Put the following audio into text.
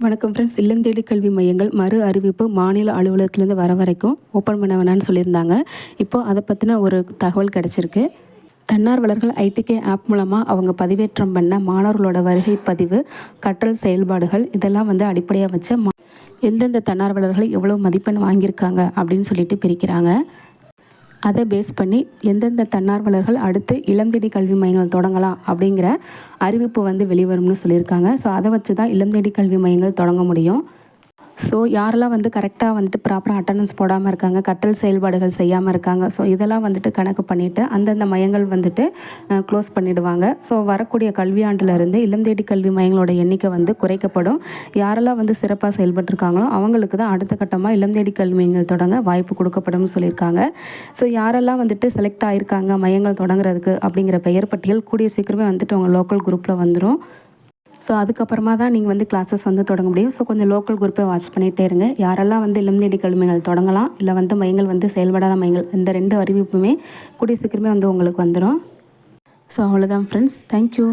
வணக்கம் ஃப்ரெண்ட்ஸ் இல்லந்தேடி கல்வி மையங்கள் மறு அறிவிப்பு மாநில அலுவலகத்துலேருந்து வர வரைக்கும் ஓப்பன் பண்ண வேணான்னு சொல்லியிருந்தாங்க. இப்போது அதை பற்றின ஒரு தகவல் கிடச்சிருக்கு. தன்னார்வலர்கள் ஐடிகே ஆப் மூலமாக அவங்க பதிவேற்றம் பண்ண மாணவர்களோட வருகை பதிவு கற்றல் செயல்பாடுகள் இதெல்லாம் வந்து அடிப்படையாக வச்சு மா எந்தெந்த தன்னார்வலர்கள் எவ்வளோ மதிப்பெண் வாங்கியிருக்காங்க அப்படின்னு சொல்லிட்டு பிரிக்கிறாங்க. அதை பேஸ் பண்ணி எந்தெந்த தன்னார்வலர்கள் அடுத்து இளம்தேடி கல்வி மையங்கள் தொடங்கலாம் அப்படிங்கிற அறிவிப்பு வந்து வெளிவரும்னு சொல்லியிருக்காங்க. ஸோ அதை வச்சு தான் இளம்தேடி கல்வி மையங்கள் தொடங்க முடியும். ஸோ யாரெல்லாம் வந்து கரெக்டாக வந்துட்டு ப்ராப்பராக அட்டண்டன்ஸ் போடாமல் இருக்காங்க கற்றல் செயல்பாடுகள் செய்யாமல் இருக்காங்க ஸோ இதெல்லாம் வந்துட்டு கணக்கு பண்ணிவிட்டு அந்தந்த மையங்கள் வந்துட்டு க்ளோஸ் பண்ணிவிடுவாங்க ஸோ வரக்கூடிய கல்வியாண்டிலிருந்து இளம் தேடி கல்வி மையங்களோட எண்ணிக்கை வந்து குறைக்கப்படும். யாரெல்லாம் வந்து சிறப்பாக செயல்பட்டுருக்காங்களோ அவங்களுக்கு தான் அடுத்த கட்டமாக இளம் தேடி கல்வி மையங்கள் தொடங்க வாய்ப்பு கொடுக்கப்படும் சொல்லியிருக்காங்க. ஸோ யாரெல்லாம் வந்துட்டு செலக்ட் ஆகிருக்காங்க மையங்கள் தொடங்குறதுக்கு அப்படிங்கிற பெயர் பட்டியல் கூடிய சீக்கிரமே வந்துட்டு அவங்க லோக்கல் குரூப்பில் வந்துடும் ஸோ அதுக்கப்புறமா தான் நீங்கள் வந்து கிளாஸஸ் வந்து தொடங்க முடியும். ஸோ கொஞ்சம் லோக்கல் குரூப்பை வாட்ச் பண்ணிகிட்டே இருங்க. யாரெல்லாம் வந்து இளந்தேடி கல்விகள் தொடங்கலாம் இல்லை வந்து மையங்கள் வந்து செயல்படாத மையங்கள் இந்த ரெண்டு அறிவிப்புமே கூடிய சீக்கிரமே வந்து உங்களுக்கு வந்துடும் ஸோ அவ்வளோதான் ஃப்ரெண்ட்ஸ் தேங்க்யூ